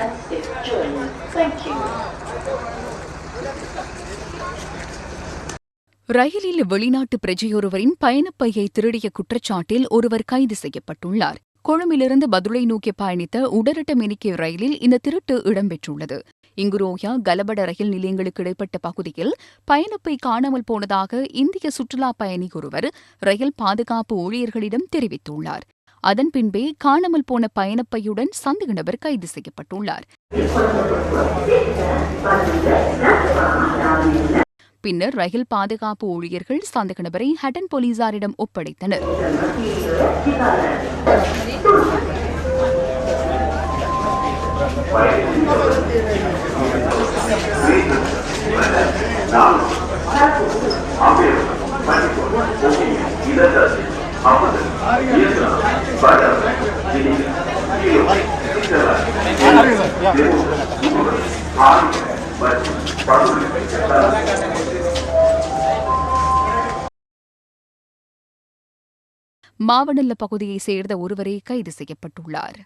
And safe journey. Thank you. ரயிலில் வெளிநாட்டு பிரஜையொருவரின் பயணப்பையை திருடிய குற்றச்சாட்டில் ஒருவர் கைது செய்யப்பட்டுள்ளார் கொழும்பிலிருந்து பதுளை நோக்கி பயணித்த உடரட்ட மினிக்கே ரயிலில் இந்த திருட்டு இடம்பெற்றுள்ளது. இங்குரோயா கலபட ரயில் நிலையங்களுக்கு இடைப்பட்ட பகுதியில் பயணப்பை காணாமல் போனதாக இந்திய சுற்றுலா பயணி ஒருவர் ரயில் பாதுகாப்பு ஊழியர்களிடம் தெரிவித்துள்ளார். அதன் பின்பே காணாமல் போன பயணப்பையுடன் சந்தேக நபர் கைது செய்யப்பட்டுள்ளார். பின்னர் ரயில் பாதுகாப்பு ஊழியர்கள் சந்தேக நபரை ஹட்டன் போலீசாரிடம் ஒப்படைத்தனர். மாவனல்ல பகுதியைச் சேர்ந்த ஒருவரே கைது செய்யப்பட்டுள்ளார்.